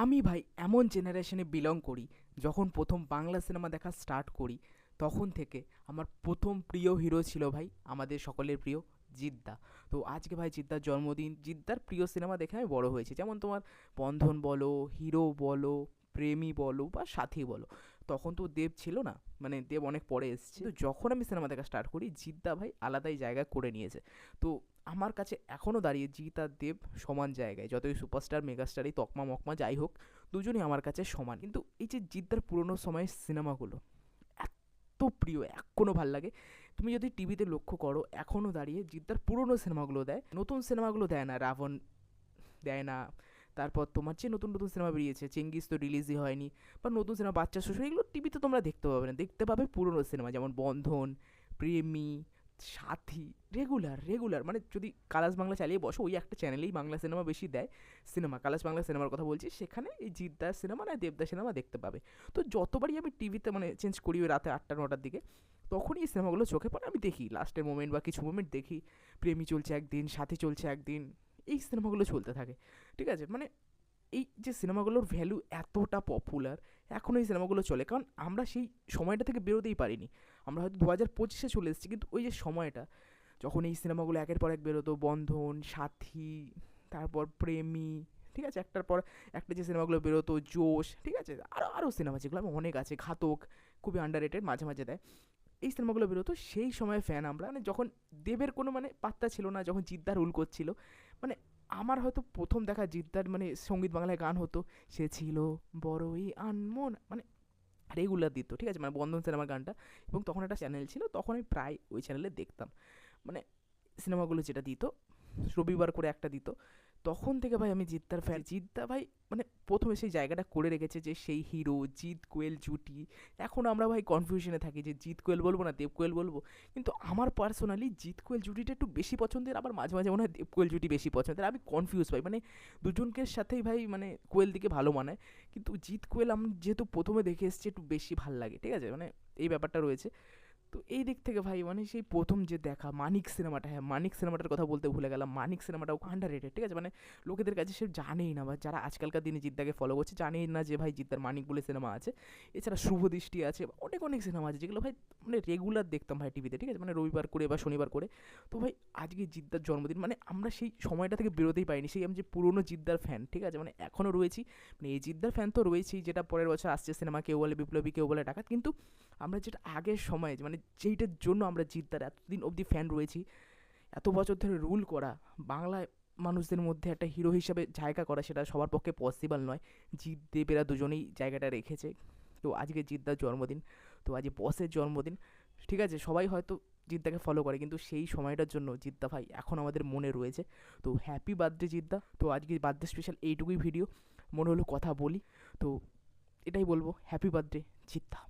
আমি ভাই এমন জেনারেশনে বিলং করি, যখন প্রথম বাংলা সিনেমা দেখা স্টার্ট করি, তখন থেকে আমার প্রথম প্রিয় হিরো ছিল ভাই আমাদের সকলের প্রিয় জিদ্দা। তো আজকে ভাই জিদ্দার জন্মদিন, জিদ্দার প্রিয় সিনেমা দেখে আমি বড় হয়েছি। যেমন তোমার বন্ধন বলো হিরো বলো, প্রেমী বলো বা সাথী বলো, তখন তো দেব ছিল না মানে দেব অনেক পরে এসেছে। তো যখন আমি সিনেমা দেখা স্টার্ট করি, জিদ্দা ভাই আলাদাই জায়গা করে নিয়েছে। তো আমার কাছে এখনও দাঁড়িয়ে জিৎ আর দেব সমান জায়গায়। যতই সুপারস্টার মেগাস্টার এই তকমা, মকমা যাই হোক, দুজনই আমার কাছে সমান। কিন্তু এই যে জিদ্দার পুরোনো সময়ের সিনেমাগুলো, এত প্রিয় এখনও ভালো লাগে। তুমি যদি টিভিতে লক্ষ্য করো এখনও দাঁড়িয়ে জিদ্দার পুরোনো সিনেমাগুলো দেয়। নতুন সিনেমাগুলো দেয় না, রাবণ দেয় না। তারপর তোমার যে নতুন নতুন সিনেমা বেরিয়েছে, চেঙ্গিস তো রিলিজই হয়নি, বা নতুন সিনেমা বাচ্চা শ্বশুর এগুলো টিভিতে তোমরা দেখতে পাবে না। দেখতে পাবে পুরোনো সিনেমা, যেমন বন্ধন, প্রেমী সাথী রেগুলার রেগুলার মানে যদি কালাস বাংলা চালিয়ে বসো, ওই একটা চ্যানেলেই বাংলা সিনেমা বেশি দেয় সিনেমা কালাস বাংলা সিনেমার কথা বলছি, সেখানে এই জিদ্দার সিনেমা না দেবদার সিনেমা দেখতে পাবে। তো যতবারই আমি টিভিতে মানে চেঞ্জ করি ওই রাতে আটটা, নটার দিকে, তখনই এই সিনেমাগুলো চোখে পড়ে, আমি দেখি। লাস্টের মোমেন্ট বা কিছু মোমেন্ট দেখি। প্রেমী চলছে একদিন, সাথী চলছে একদিন, এই সিনেমাগুলো চলতে থাকে। ঠিক আছে? মানে এই যে সিনেমাগুলোর ভ্যালু এতটা পপুলার এখন এই সিনেমাগুলো চলে। কারণ আমরা সেই সময়টা থেকে বেরোতেই পারিনি। আমরা হয়তো দু হাজার পঁচিশে চলে এসেছি, কিন্তু ওই যে সময়টা, যখন এই সিনেমাগুলো একের পর এক বেরোতো, বন্ধন, সাথী, তারপর প্রেমী, ঠিক আছে? একটার পর একটা যে সিনেমাগুলো বেরোতো, জোশ, ঠিক আছে? আরও আরও সিনেমা যেগুলো আমি অনেক আছে, ঘাতক, খুবই আন্ডার রেটেড মাঝে মাঝে দেয়। এই সিনেমাগুলো বেরোতো, সেই সময় ফ্যান আমরা। মানে যখন দেবের কোনো মানে পাত্তা ছিল না, যখন জিদ্দার রুল করছিল মানে আমার হয়তো প্রথম দেখা জিদ্দার মানে সংগীত বাংলায় গান হতো, সে ছিল বড়ই আনমন মানে রেগুলার দিত, ঠিক আছে? মানে বন্ধন সিনেমার গানটা। এবং তখন একটা চ্যানেল ছিল, তখন আমি প্রায় ওই চ্যানেলে দেখতাম। মানে সিনেমাগুলো যেটা দিত, রবিবার করে একটা দিত। তখন থেকে ভাই আমি জিদ্দার ফ্যান জিদ্দা ভাই মানে প্রথমে সেই জায়গাটা করে রেখেছে যে সেই হিরো জিৎ কোয়েল জুটি। এখন আমরা ভাই কনফিউশনে থাকি যে জিৎ কোয়েল বলব না দেব কোয়েল বলব। কিন্তু আমার পার্সোনালি জিৎ কোয়েল জুটিটা একটু বেশি পছন্দের আবার মাঝে মাঝে মনে হয় দেব কোয়েল জুটি বেশি পছন্দের। আমি কনফিউজ ভাই মানে দুজনকে সাথেই ভাই মানে কোয়েল দিকে ভালো মানায়। কিন্তু জিৎ কোয়েল আমি যেহেতু প্রথমে দেখে এসেছি একটু বেশি ভালো লাগে ঠিক আছে? মানে এই ব্যাপারটা রয়েছে। তো এই দিক থেকে ভাই মানে সেই প্রথম যে দেখা মানিক সিনেমাটা হ্যাঁ মানিক সিনেমাটার কথা বলতে ভুলে গেলাম। মানিক সিনেমাটাও আন্ডার রেটেড ঠিক আছে? মানে লোকেদের কাছে সে জানেই না বা যারা আজকালকার দিনে জিদ্দাকে ফলো করছে জানেই না যে ভাই জিদ্দার মানিক বলে সিনেমা আছে। এছাড়া শুভ দৃষ্টি আছে, অনেক অনেক সিনেমা আছে যেগুলো ভাই মানে রেগুলার দেখতাম ভাই টিভিতে ঠিক আছে? মানে রবিবার করে বা শনিবার করে। তো ভাই আজকে জিদ্দার জন্মদিন মানে আমরা সেই সময়টা থেকে বেরোতেই পাইনি সেই আমি যে পুরোনো জিদ্দার ফ্যান ঠিক আছে? মানে এখনও রয়েছি। মানে এই জিদ্দার ফ্যান তো রয়েছেই, যেটা পরের বছর আসছে সিনেমা, কেউ বলে বিপ্লবী, কেউ বলে ডাকাত। কিন্তু আমরা যেটা আগের সময় মানে যেইটার জন্য আমরা জিদ্দার এতদিন অবধি ফ্যান রয়েছি। এত বছর ধরে রুল করা, বাংলায় মানুষদের মধ্যে একটা হিরো হিসাবে জায়গা করা সেটা সবার পক্ষে পসিবল নয়। জিৎ দেবেরা দুজনেই জায়গাটা রেখেছে। তো আজকে জিদ্দার জন্মদিন, তো আজ বসের জন্মদিন, ঠিক আছে? সবাই হয়তো জিদ্দাকে ফলো করে, কিন্তু সেই সময়টার জন্য জিদ্দা ভাই এখন আমাদের মনে রয়েছে। তো হ্যাপি বার্থডে জিদ্দা তো আজকে বার্থডে স্পেশাল এইটুকুই ভিডিও মনে হলো কথা বলি। তো এটাই বলব হ্যাপি বার্থডে জিদ্দা